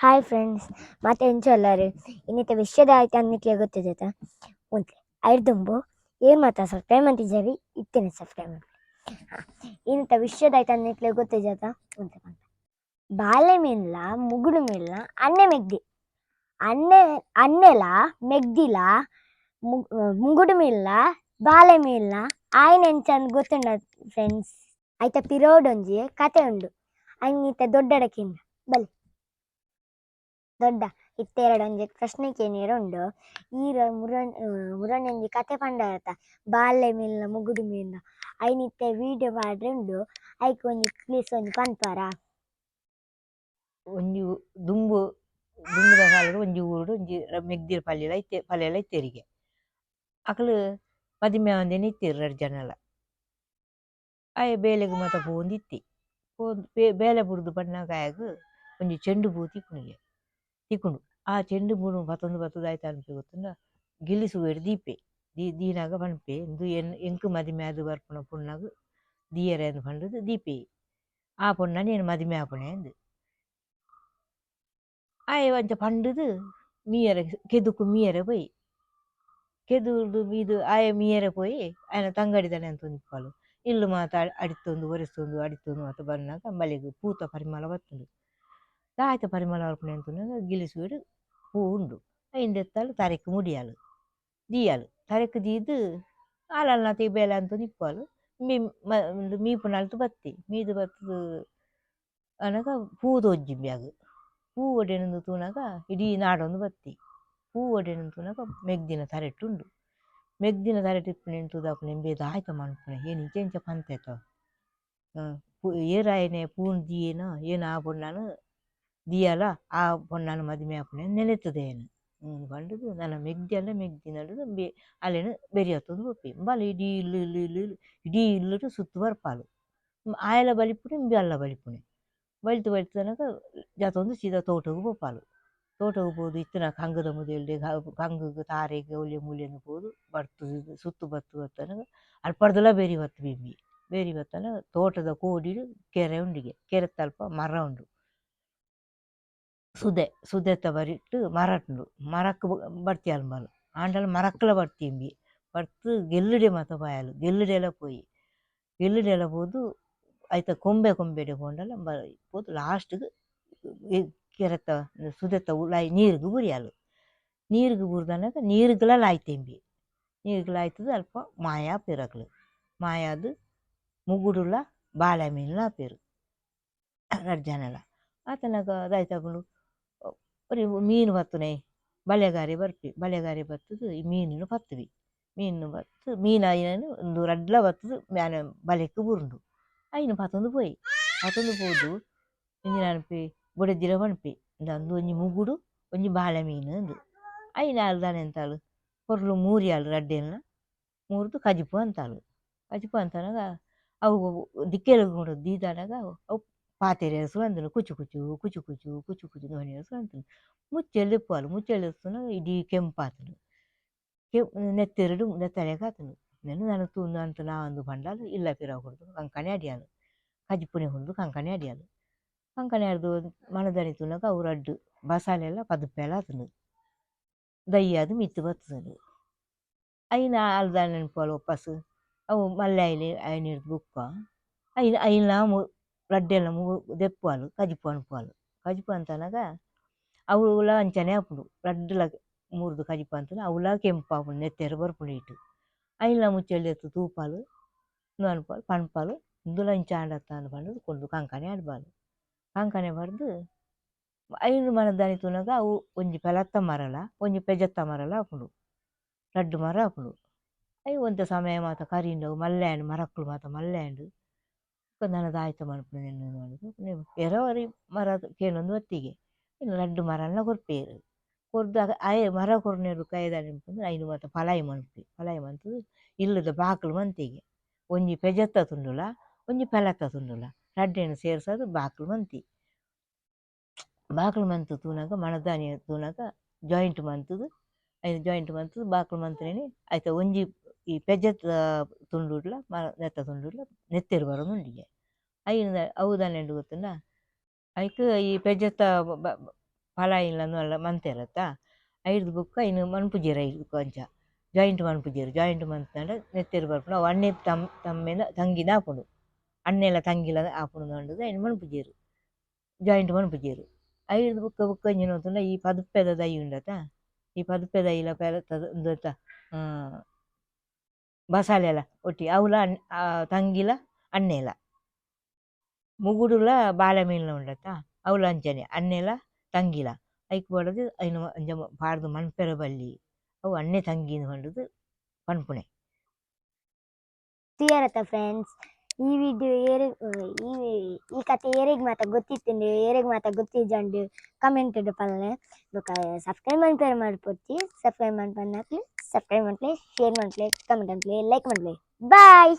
Hi friends ಮತ್ತೆ ಎಂಚಲ್ಲರು ಇನ್ನಿತ ವಿಷಯದ ಆಯ್ತು ಅನ್ನಿಕ್ಲೆ ಗೊತ್ತಿದೆ ಉಂತ್ಲೆ ಐಡ್ದುಂಬು ಏನು ಮಾತಾ ಸಬ್ಸ್ಕ್ರೈಬ್ ಅಂತಿದ್ದೇವೆ ಇತ್ತೇನೆ ಸಬ್ಸ್ಕ್ರೈಬ್ ಮಾಡಿ ಇನ್ನಿತ ವಿಷಯದ ಆಯ್ತು ಅನ್ನಿಕ್ಲೆ ಗೊತ್ತಿದೆ ಉಂತ್ಲೆ ಬಂದ ಬಾಳೆ ಮೀನ್ಲ ಮುಗುಡು ಮೀನ್ಲ ಅನ್ನೆ ಮೆಗ್ದಿ ಅನ್ನೆ ಅನ್ನೆಲ ಮೆಗ್ದಿಲ ಮುಗ್- ಮುಂಗುಡು ಮೀನ್ಲ ಬಾಳೆ ಮೀನ್ಲ ಆಯ್ನ ಎಂಚಂದ್ ಗೊತ್ತುಂಡ ಫ್ರೆಂಡ್ಸ್ ಐತ ಪಿರೋಡೊಂಜಿ ಕತೆ ಉಂಡು ಅಂಗಿತ ದೊಡ್ಡಡಕ್ಕಿಂದ ಬಲಿ ದೊಡ್ಡ ಇತ್ತೆರಡೊಂಜಿ ಪ್ರಶ್ನೆ ಕೇನಿಯರ ಉಂಡು. ಈರ ಮುರಣ್ ಮುರಣೊಂಜಿ ಕತೆ ಪಂಡರತ ಬಾಲ್ಯ ಮೀನ್ಲ ಮುಗುಡು ಮೀನ್ಲ ಐನಿತ್ತೆ ವಿಡಿಯೋ ಮಾಡ್ರೆ ಉಂಡು. ಐಕ್ ಒಂಜಿ ಪ್ಲೀಸ್ ಒಂಜಿ ಪನ್ಪರ. ಒಂಜಿ ದುಂಬು, ದುಂಬುದ ಕಾಲದ ಒಂಜಿ ಊರುಡು, ಒಂಜಿ ಮೆಗ್ದಿರ ಪಲ್ಯಲ ಇತ್ತೆ ಪಲ್ಯಲ ಇತ್ತೆರಿಗೆ ಅಕಲು ಮದಿಮೆ ಒಂದೇನೆ ಇತ್ತೆರ್ ರಡ್ಡ್ ಜನಲ ಆಯ ಬೇಲೆಗೆ ಮತ ಪೋಂದಿತ್ತಿ. ಪೋದು ಬೇಲೆ ಬುಡ್ದು ಬಣ್ಣ ಕಾಯಗ ಒಂಜಿ ಚೆಂಡು ಪೂ ತಿಕ್ಕುನಿಗೆ ತಿಕ್ಕುಂಡು ಆ ಚೆಂಡು ಪೂನು ಪತ್ತೊಂದು ಪತ್ತುದು ಆಯ್ತು ಅನ್ಪೆ ಗೊತ್ತುಂಡ ಗಿಲಿಸುವೆಡ್ ದೀಪೆ ದೀ ದೀನಾಗ ಪನ್ಪೆ ಇಂದು ಎನ್ ಎಂಕ್ ಮದಿಮೆ ಆದ್ ಬರ್ಪುನ ಪುನ್ನಗ್ ದೀಯರೆ ಅಂದ್ ಪಂಡದ್ ದೀಪೆ ಆ ಪೊನ್ನ ನೀನು ಮದಿಮೆ ಆಪುನೆ ಅಂದ್ ಆಯ ಅಂಚ ಪಂಡದ್ ಮೀಯರೆ ಕೆದುಕು ಮೀಯರೆ ಪೋಯಿ ಕೆದುರ್ದು ಮೀದು ಆಯ ಮೀಯರೆ ಪೋಯಿ ಆಯನ ತಂಗಡಿದಾನೆ ಅಂತ ನಿಕ್ಕಾಲು ಇಲ್ಲು ಮಾತ ಅಡಿತ್ತೊಂದು ಒರೆಸ್ತೊಂದು ಅಡಿತ್ತೊಂದು ಮಾತ ಬನ್ನಾಗ ಮಳೆಗ್ ಪೂತ ಪರಿಮಳ ಬತ್ತುಂಡು ದಾಯ್ತ ಪರಿಮಳ ಬರ್ಪುನೆ ಅಂತುನಾಗ ಗಿಲಿಸುವೆಡ್ ಪೂ ಉಂಡು ಐಂದೆತ್ತಾಲು ತರೆಕ್ ಮುಡಿಯಾಲು ದೀಯಾಲು ತರೆಕ್ ದೀದ್ ಆಲಲ್ನತಿ ಬೇಲೆ ಅಂತ ನಿಕ್ಕಾಲು ಮೀ ಮ- ಉಂದು ಮೀಪುನ ಅಲ್ತು ಬತ್ತಿ ಮೀದು ಬತ್ತದು ಅನಗ ಪೂ ತೋಜ್ಜಿ ಬ್ಯಾಗ್ ಪೂ ಒಡೆನಂದು ತೂನಗ ಇಡೀ ನಾಡೊಂದು ಬತ್ತಿ ಪೂ ಒಡೆನಂದು ತೂನಗ ಮೆಗ್ದಿನ ತರೆಟ್ ಉಂಡು ಮೆಗ್ದಿನ ತರೆಟ್ ಇಪ್ಪುನೆ ತೂದಾಪುನೆ ಬೇದ ಆಯ್ತ ಮನ್ಪುನೆ ಏನ್ ಇಂಚ ಇಂಚ ಪಂತೆತ ಏರಾಯನೆ ಪೂನ್ ದಿಯೇನ ಏನ ಆ ಪೊನ್ನಾನು ದಿಯಲ ಆ ಪೊನ್ನಾನು ಮದುವೆ ಆಪುನೆ ನೆನೆತದೇನು ಪಂಡದು ನನ್ನ ಮೆಗ್ದಿ ಅಲ್ಲ ಮೆಗ್ದಿ ನಡುದು ಬೆ ಅಲೆನ ಬೆರಿಯತ್ತೊಂದು ಒಪ್ಪಿ ಬಲ ಇಡೀ ಇಲ್ಲು ಇಲ್ಲು ಇಲ್ಲು ಇಲ್ಲು ಇಡೀ ಇಲ್ಲುಡು ಸುತ್ತು ಬರ್ಪಾಲು ಆಯಲ ಬಲಿಪುನೆ ಇಂಬಿ ಅಲ್ಲ ಬಲಿಪುಣೆ ಬಳಿತು ಬಳಿತು ತನಕ ಜಾತೊಂದು ಸೀದಾ ತೋಟಗ್ ಬೋಪಾಲು ತೋಟಗ್ ಪೋದು ಇತ್ತಿನ ಕಂಗದ ಮುದೆಲ್ಡೆ ಕಂಗಗ್ ತಾರೆಗ್ ಒಲೆ ಮೂಲೆಯನ್ನು ಪೋದು ಬರ್ತು ಸುತ್ತು ಬತ್ತು ಬತ್ತನಗ ಅಲ್ಪಡ್ದಲ ಬೇರಿ ಹೊತ್ತು ಬಿಂಬಿ ಬೇರಿ ಬತ್ತನ ತೋಟದ ಕೋಡಿ ಕೆರೆ ಉಂಡಿಗೆ ಕೆರೆ ತಲ್ಪ ಮರ ಉಂಡು ಸುದೆ ಸುದೆತ ಬರಿಟ್ ಮರಟ್ಂಡು ಮರಕ್ ಬರ್ತಿ ಅಲ್ಮಲ್ ಆಂಡಲ ಮರಕ್ಲ ಬರ್ತಿಂಬಿ ಬರ್ತ್ ಗೆಲ್ಲುಡೆ ಮಾತ ಪಾಯಲು ಗೆಲ್ಲುಡೆಲ ಪೋಯಿ ಗೆಲ್ಲುಡೆಲ ಪೋದು ಐತ ಕೊಂಬೆ ಕೊಂಬೆಡೆ ಪೋಂಡಲ ಬ ಪೋದು ಲಾಸ್ಟ್ಗ್ ಕೆರೆತ ಸುದೆತ ಉಲಾಯಿ ನೀರ್ಗ್ ಬುರಿಯಾಲು ನೀರ್ಗ್ ಬುರ್ದನಗ ನೀರ್ಗ್ಲ ಲಾಯ್ತೆಂಬಿ ನೀರ್ಗ್ಲ ಆಯ್ತದ ಅಲ್ಪ ಮಾಯ ಆಪೆರ್ ಮಾಯಾದ್ ಮುಗುಡುಲ ಬಾಳೆ ಮೀನ್ಲ ಆಪೆರ್ ರಡ್ಡ್ ಜನಲ ಆತನಗ ದಾಯ್ತಪುಂಡು ಒರಿ ಮೀನು ಬತ್ತುನೆ ಬಲೆಗಾರಿ ಬರ್ಪಿ ಬಲೆಗಾರಿ ಬತ್ತುದು ಈ ಮೀನುನು ಬತ್ತವಿ. ಮೀನು ಬತ್ತು, ಮೀನು ಐನನು ಉಂದು ರಡ್ಡ್ಲ ಬತ್ತುದು ಮ್ಯಾನ ಬಲೆಕ್ ಬುರುಂಡು. ಅಯ್ಯನು ಪತೊಂದು ಪೋಯಿ. ಪತೊಂದು ಪೋದು ಇಂಜಿನ ಅನ್ಪಿ ಬುಡದಿರ ಪನ್ಪಿ ಅಂದು ಒಂಜಿ ಮುಗುಡು, ಒಂಜಿ ಬಾಳೆ ಮೀನು ಅಂದು. ಅಯ್ಯನ ಆಲ್ದಾನೆ ಅಂತಾಳು. ಪೊರ್ಲು ಮೂರಿಯಾಲು ರಡ್ಡೆಲ್ನ ಮೂರ್ದು ಕಜಿಪು ಅಂತಾಳು. ಕಜಿಪು ಅಂತನಗ ಅವು ದಿಕ್ಕೆಲ ದೀದಾನಾಗ ಅವು ಪಾತೆರೆ ಹೆಸರು ಅಂದನು ಕುಚು ಕುಚು ಕುಚು ಕುಚು ಕುಚು ಕುಚು ಧ್ವನಿ ಹೆಸರು ಅಂತನು ಮುಚ್ಚೆಲ್ಲಿ ಇಪ್ಪುವಲು ಮುಚ್ಚೆಲ್ಲಿ ಇಸ್ತನ ಇಡೀ ಕೆಂಪಾತನು ಕೆಂ ನೆತ್ತೆರಡು ನೆತ್ತಲೆಗೆ ಆತನು ನೆನು ನಾನು ತೂಂದು ಅಂತ ನಾವೊಂದು ಪಂಡಾಲು ಇಲ್ಲ ಪಿರ ಹೊಡ್ದು ಕಂಕಣೆ ಅಡಿಯಾಲು ಕಜಿಪುನೆ ಹೊಡ್ದು ಕಂಕಣೆ ಅಡಿಯಾಲು ಕಂಕಣೆ ಅಡ್ದು ಮನದನಿ ತುನಗ ಅವು ರಡ್ಡು ಬಸಾಲೆ ಎಲ್ಲ ಪದುಪ್ಪೆಲ್ಲ ಆತನು ದಯ್ಯಾದು ಮಿತ್ತು ಬತ್ತದು ಐನ ಅಲ್ದ ನೆನ್ಪುವಲು ಒಪ್ಪಸ್ ಅವು ಮಲ್ಲೆ ಐಲಿ ಐನ ಹಿಡ್ದು ಬುಕ್ಕ ಐನ ಐನ ಮು ರಡ್ಡೆಲ್ಲ ಮು ದೆಪ್ಪುವಲು ಕಜಿಪು ಅನ್ಪುವಲು ಕಜಿಪು ಅಂತನಗ ಅವುಲ ಅಂಚನೆ ಆಪುಂಡು ರಡ್ಡುಲ ಮೂರ್ದು ಕಜಿಪು ಅಂತನ ಅವುಲ ಕೆಂಪು ಆಪುಂಡು ನೆತ್ತೆರೆ ಬರ್ಪುಂಡು ಇಟ್ಟು ಐನ ಮುಚ್ಚೆಲ್ಲಿ ಎತ್ತು ತೂಪಾಲು ನು ಅನ್ಪಾಲು ಪನ್ಪಾಲು ಇಂದುಲ ಇಂಚ ಆಂಡತ್ತ ಅಂದ್ ಪಂಡು ಕೊಂಡು ಕಂಕಣೆ ಆಡ್ಬಾಲು ಕಂಕಣೆ ಬರ್ದು ಐನು ಮನದಾನಿ ತೂನಗ ಅವು ಒಂಜಿ ಪೆಲತ್ತ ಮರಲ ಒಂಜಿ ಪೆಜತ್ತ ಮರಲ ಆಪುಂಡು ರಡ್ಡು ಮರ ಆಪುಂಡು ಐ ಒಂತೆ ಸಮಯ ಮಾತ ಕರಿಂಡವು ಮಲ್ಲೆ ಆಂಡ್ ಮರಕ್ಕುಲು ಮಾತ ಮಲ್ಲೆ ಆಂಡ್ ನನದ ಆಯ್ತ ಮನ್ಪುನ ನೆನ್ನು ಎರವರಿ ಮರದ ಕೇಳೊಂದು ಒತ್ತಿಗೆ ಇನ್ನು ರಡ್ಡು ಮರನ ಕೊರ್ಪೇರು ಕೊರ್ದು ಆಯ ಮರ ಕೊರ್ನೇರು ಕೈದಾನೆ ಅಂತಂದ್ರೆ ಐನು ಮಾತ್ರ ಪಲಾಯಿ ಮನ್ಪಿ. ಪಲಾಯಿ ಮನ್ಪುದು ಇಲ್ಲದ ಬಾಕ್ಲು ಮಂತಿಗೆ. ಒಂಜಿ ಪೆಜತ್ತ ತುಂಡುಲ, ಒಂಜಿ ಪೆಲತ್ತ ತುಂಡುಲ. ಲಡ್ಡೆಯನ್ನು ಸೇರ್ಸದು ಬಾಕ್ಲು ಮಂತಿ. ಬಾಕ್ಲು ಮಂತು ತೂನಾಗ ಮಣದಾನಿ ತೂನಾಗ ಜಾಯಿಂಟ್ ಮಂತುದು. ಐದು ಜಾಯಿಂಟ್ ಮಂತುದು, ಬಾಕ್ಲು ಮಂತ್ರೇನೆ. ಆಯ್ತಾ ಒಂಜಿ ಈ ಪೆಜತ್ತ ತುಂಡುಡ್ಲ ಮ, ನೆತ್ತ ತುಂಡುಡ್ಲ ನೆತ್ತೆರು ಬರೋದು ಉಂಡಿಗೆ ಐನ ಅವು ದಾನೆ ಗೊತ್ತುಂಡ ಐಕ್ ಈ ಪೆಜತ್ತ ಇಲ್ಲಂದು ಅಲ್ಲ ಮಂತೆರತ್ತ ಐದು ಬುಕ್ಕ, ಇನ್ನು ಮನ್ಪುಜೇರು ಐದು ಕೊಂಚ. ಜಾಯಿಂಟ್ ಮನ್ಪುಜೇರು ಜಾಯಿಂಟ್ ಮನ್ಪುಂಡ ನೆತ್ತೆರು ಬರ್ಪುಂಡು ಅವು ಅಣ್ಣೆ ತಮ್, ತಮ್ಮೆನ ತಂಗಿನ ಆಪುಂಡು ಅಣ್ಣೆಲ ತಂಗಿಲ ಆಪುಂಡು ಅಂಡುದು ಐನು ಮನ್ಪುಜೇರು ಜಾಯಿಂಟ್ ಮನ್ಪುಜೇರು ಐದು ಬುಕ್ಕ ಬುಕ್ಕ ಹೊತ್ತುಂಡ ಈ ಪದುಪ್ಪೆದ ದೈ ಉಂಡತ ಈ ಪದುಪ್ಪೆ ದೈಲ ಪೆರತದ ಉಂದತ ಬಸಾಲೆಲ ಒಟ್ಟಿ ಅವಲ ಅಣ್ ಆ ತಂಗಿಲ ಅಣ್ಣೆಲ ಮುಗುಡುಲ ಬಾಲೆ ಮೀನ್ಲ ಉಂಡತ ಅವಲ ಅಂಚನೆ ಅಣ್ಣೆಲ ತಂಗಿಲ ಐಕ್ ಬೋಡದು ಐನು ಅಂಚ ಪಾಡ್ದು ಮನ್ಪೆರೆ ಬಲ್ಲಿ ಅವು ಅಣ್ಣೆ ತಂಗಿನ ಪಂಡುದು ಪನ್ಪುನೆ ಕ್ಲಿಯರ್ ಫ್ರೆಂಡ್ಸ್ ಈ ವಿಡಿಯೋ ಏರೆ ಈ ಈ ಕತೆ ಏರೆಗ್ ಮಾತ ಗೊತ್ತಿತ್ತಂಡು ಏರೆಗ್ ಮಾತ ಗೊತ್ತಿಜಂಡು ಕಮೆಂಟ್ ಪಲ್ಲೆ. ಬೊಕ ಸಬ್ಸ್ಕ್ರೈಬ್ ಮನ್ಪೇರ್ ಮಾಡ್ಕೊಡ್ತಿ. ಸಬ್ಸ್ಕ್ರೈಬ್ ಮನ್ಪನ್ನಾಕ್ಲಿ ಸಬ್ಸ್ಕ್ರೈಬ್ ಮಾಡ್ಲೇ ಶೇರ್ ಮಾಡ್ಲೇ ಕಮೆಂಟ್ ಮನ್ಪ್ಲೆ ಲೈಕ್ ಮನ್ಪ್ಲೆ ಬಾಯ್